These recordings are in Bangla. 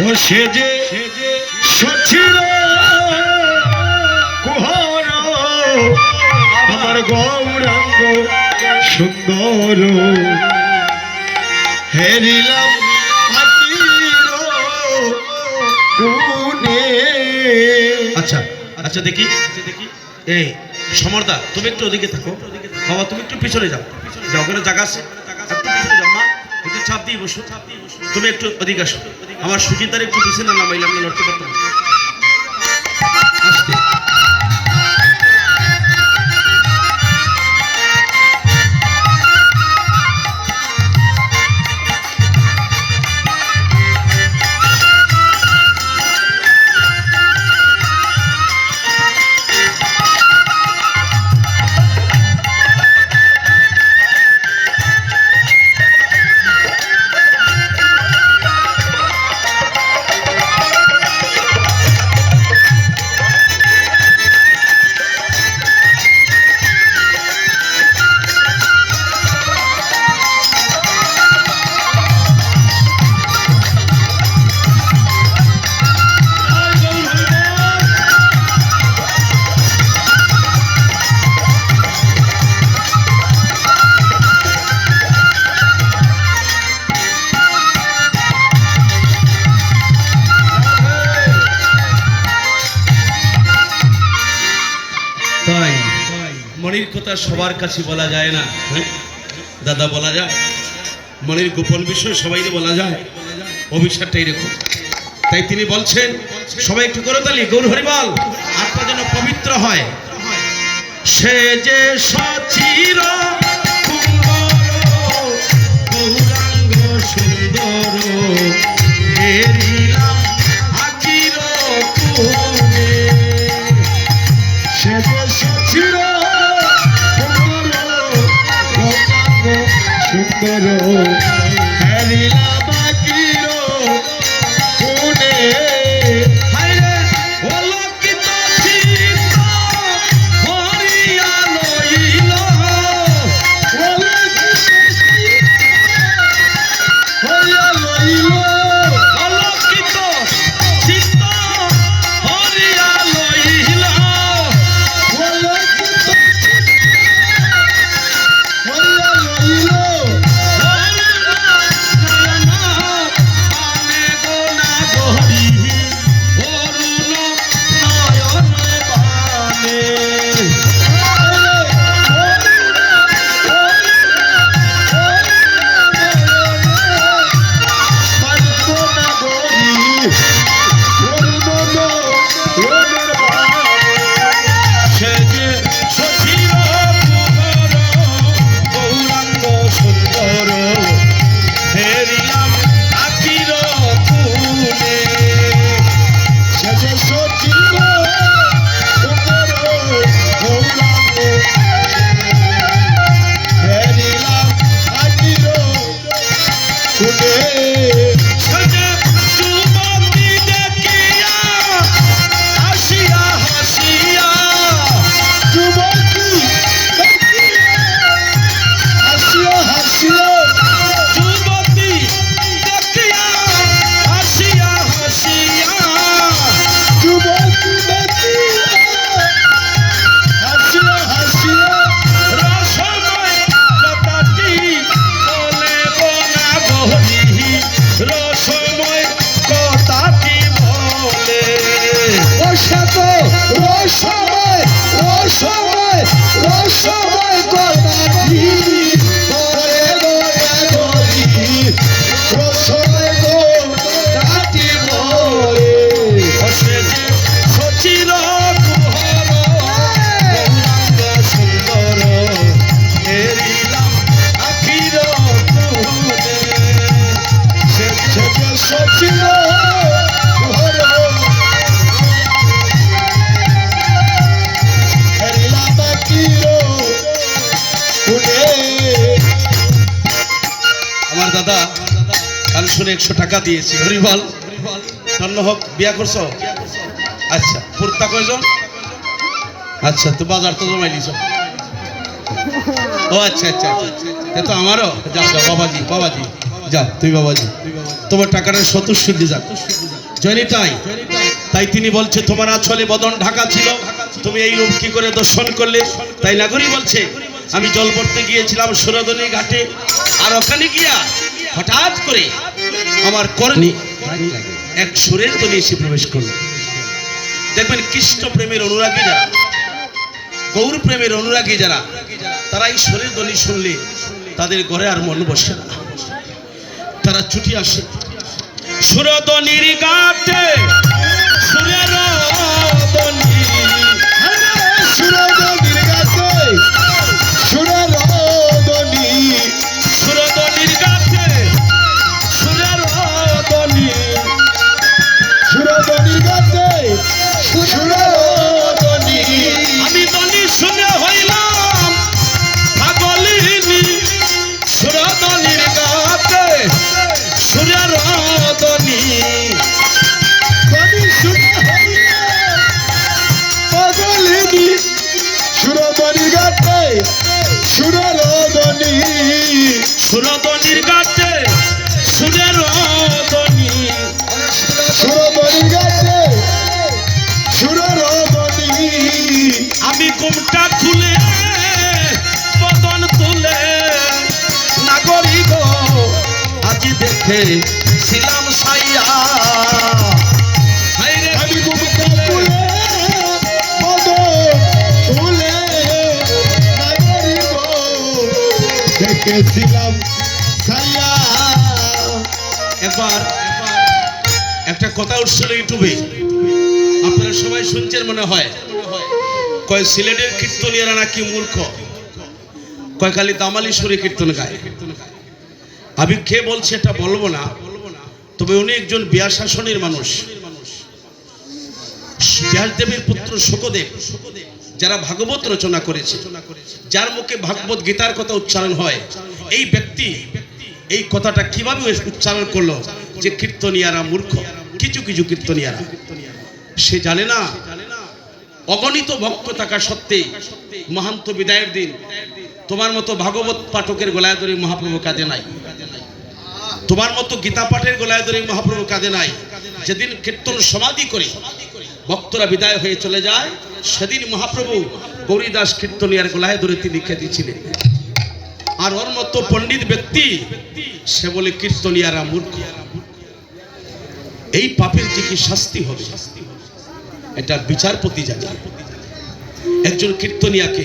ও সে যে সচির কুহর, আমার গৌরাঙ্গ সুন্দর। হেরিলাম। আচ্ছা আচ্ছা দেখি। এই সমরদা, তুমি একটু ওদিকে থাকো। বাবা, তুমি একটু পিছনে যাও। যাও, ওখানে জায়গা আছে। একটু যাও, মা। একটু চাপ দিয়ে বসো। তুমি একটু ওদিকে আসো। আমার সুচিতার একটু পিছনে নামাইলে আমি লড়তে পারতাম মনির কথা সবার কাছে বলা যায় না হ্যাঁ? দাদা বলা যায়। মনির গোপন বিষয় সবাইকে বলা যায়। অভিশাপটা এরকম। তাই তিনি বলছেন, সবাই একটু করে তালি, গৌর হরিবল, আত্মা যেন পবিত্র হয়। সে যে সচির সুন্দর রসময় রসময় গান একশো টাকা দিয়েছি। হরিবল। ধন্য হোক বিয়া করছ? আচ্ছা পুরতা কয়জন? আচ্ছা তো বাজার তো জমাই দিছ ও আচ্ছা আচ্ছা আচ্ছা। তো আমারও। যাও যাও বাবাজি বাবাজি। যা তুই বাবাজি। তোমার টাকাটা সত্তর শুদ্ধি যাক। জয়নি তাই তাই তিনি বলছে তোমার আছলে বদন ঢাকা ছিল। তুমি এই রূপ কি করে দর্শন করলে? তাই নাগরী বলছে আমি জল পড়তে গিয়েছিলাম সুরদনী ঘাটে। আর ওখানে গিয়া হঠাৎ করে আমার করণি এক সুরের তলে এসে প্রবেশ করল। দেখবেন কৃষ্ণ প্রেমের অনুরাগী যারা গৌর প্রেমের অনুরাগী যারা তারা এই সুরের ধ্বনি শুনলে তাদের ঘরে আর মন বসে না। তারা ছুটি আসে। সুরদনির গাতে সুরদনির গাছে সুরদনি সুরদনির গাতে সুরের ধ্বনি সুরদনির গাছে সুরদনি আমি ঘুমটা খুলে বদন তুলে নাগরিক আজি দেখে ছিলাম সাইয়া। দেখেছিলাম সাইয়া একবার একটা কথা উঠছিল ইউটিউবে আপনারা সবাই শুনছেন মনে হয়? কয়, সিলেটের কীর্তনীয়রা নাকি মূর্খ? কয়, খালি সুরে কীর্তন গায়। আমি কে বলছে এটা বলব না, তবে উনি একজন বিয়া শাসনের মানুষ ব্যাসদেবের পুত্র শোকদেব। যারা ভাগবত রচনা করেছে, যার মুখে ভাগবত গীতার কথা উচ্চারণ হয়, এই ব্যক্তি এই কথাটা কীভাবে উচ্চারণ করল যে কীর্তনিয়ারা মূর্খ? কিছু কিছু কীর্তনিয়ারা। সে জানে না, অগণিত ভক্ত থাকা সত্ত্বে মহান্ত বিদায়ের দিন তোমার মতো ভাগবত পাঠকের গলায় ধরে মহাপ্রভু কাঁদে নাই। তোমার মতো গীতা পাঠের গলায় ধরে মহাপ্রভু কাঁদে নাই। যেদিন কীর্তন সমাধি করে ভক্তরা বিদায় হয়ে চলে যায় সেদিন মহাপ্রভু গৌরীদাস কীর্তনিয়ার গোলায় ধরে তিনি ছিলেন আর ওর মতো পণ্ডিত ব্যক্তি, সে বলে কীর্তনিয়ারা মূর্খ। এই পাপের যে কি শাস্তি হবে, এটা বিচারপতি জানে। একজন কীর্তনিয়াকে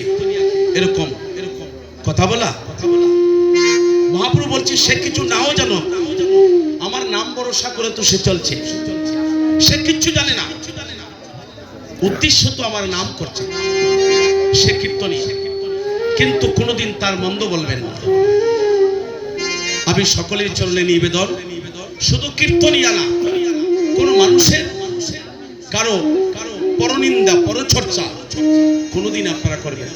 এরকম এরকম কথা বলা। মহাপ্রভু বলছে, সে কিছু নাও জানো। আমার নাম ভরসা করে তো সে চলছে। সে কিচ্ছু জানে না। উদ্দেশ্য তো আমার নাম করছে। সে কীর্তনী কিন্তু কোনোদিন তার মন্দ বলবেন না। আমি সকলের চরণে নিবেদন। শুধু কীর্তনিয়া না, কোনো মানুষের, কারও কারও পরনিন্দা, পরচর্চা কোনোদিন আপনারা করবেন।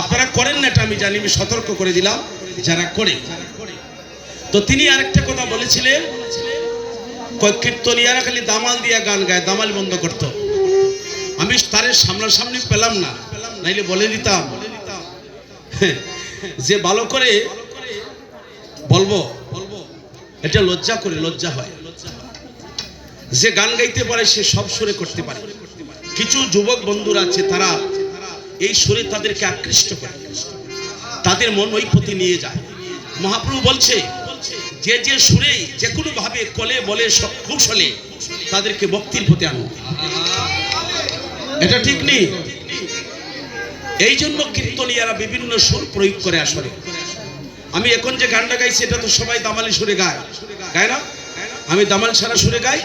আপনারা করেন না এটা, আমি জানি, আমি সতর্ক করে দিলাম, যারা করে। তো তিনি আরেকটা কথা বলেছিলেন কীর্তনিয়ারা খালি দামাল দিয়া গান গায়, দামাল বন্ধ করতো। আমি তারে সামনাসামনি পেলাম না, নাইলে বলে দিতাম। যে ভালো করে বলব বলব এটা লজ্জা করে লজ্জা হয়। যে গান গাইতে পারে, সে সব সুরে করতে পারে। কিছু যুবক বন্ধুরা আছে, তারা এই সুরে তাদেরকে আকৃষ্ট করে। তাদের মন ওই প্রতি নিয়ে যায়। মহাপ্রভু বলছে, যে যে সুরে যে কোনো ভাবে কলে বলে সব কৌশলে তাদেরকে ভক্তির প্রতি আনো। এটা ঠিক নেই এই জন্য কীর্তনিয়ারা বিভিন্ন সুর প্রয়োগ করে আসলে। আমি এখন যে গানটা গাইছি এটা তো সবাই দামালি সুরে গায়। গায় না? আমি দামাল সারা সুরে গাই?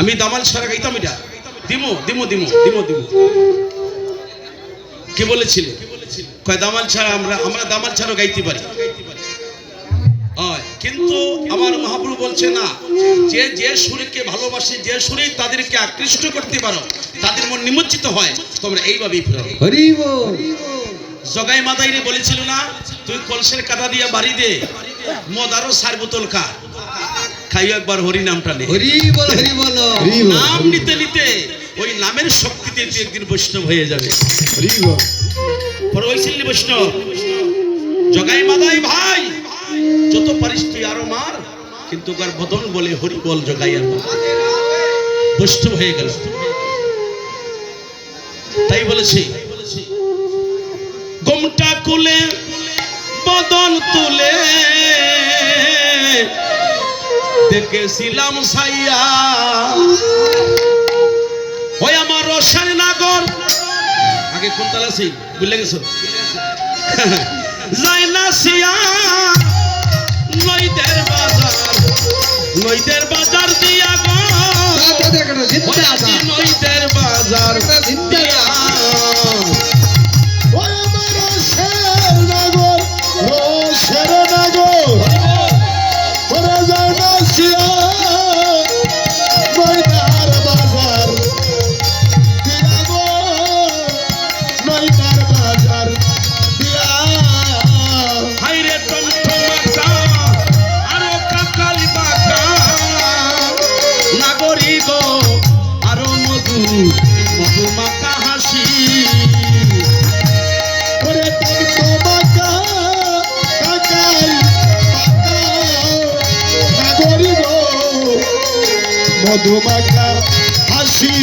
আমি দামাল সারা গাইতাম এটা? দিমো দিমো দিমো দিমো দিমো। কে বলেছিলে? কয় দামাল ছাড়া আমরা আমরা দামাল ছাড়াও গাইতে পারি। হয়, কিন্তু আমার মহাপ্রভু বলছে না যে যে সুরকে ভালোবাসে যে সুরেই তাদেরকে আকৃষ্ট করতে পারো তাদের মন নিমজ্জিত হয় তোমরা এইভাবেই ফেরো। জগাই মাদাইরে বলেছিল না তুই কলসের কাটা দিয়ে বাড়ি দে মদ আরও সার বোতল খা। খাইও একবার হরি নামটা নে। হরি বল হরি বল। নাম নিতে নিতে ওই নামের শক্তিতে তুই একদিন বৈষ্ণব হয়ে যাবে। হরিব পরে হয়েছিলি বৈষ্ণব। জগাই মাদাই ভাই যত পারিস তুই আরও মার। কিন্তু কার বদন বলে হরি বল জগাইয়া। বৈষ্ণব হয়ে গেল। তাই বলেছি, গোমটা কুলে বদন তুলে দেখেছিলাম সাইয়া ওই আমার রসার নাগর। আগে কোন তালা সেই বুঝলে গেছো? যাই না সিয়া নইদের বাজার নইদের বাজার দিয়া গো। মধুমাকা হাসি ওরে টমটমাকা কাকাই পাকা নাগরি গো মধুমাকা হাসি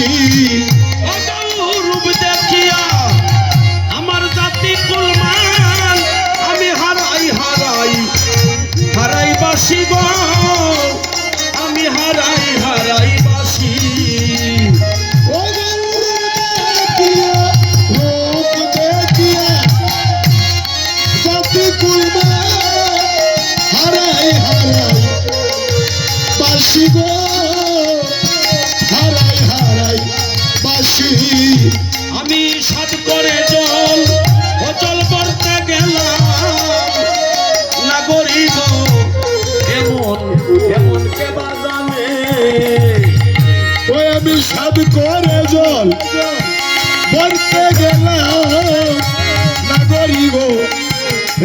বাসি গো, হারাই আমি সাত করে জল, অচল করতে গেলাম। এমন এমন কে বাজানে ওই আমি সাদ করে জল ভরতে গেলাম।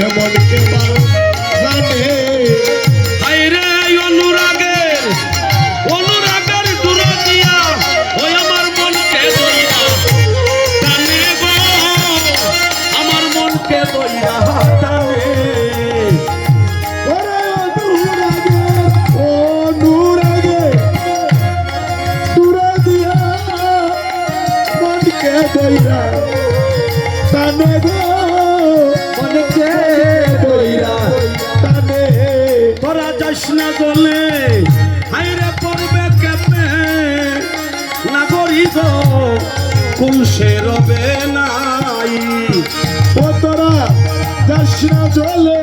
এমন কে দইরা টানে গো মনকে দইরা টানে তোরা যাস না গলে হাইরে পড়বে কেপে নাগরি গো কুলসে রবে নাই। ও তোরা যাস না জলে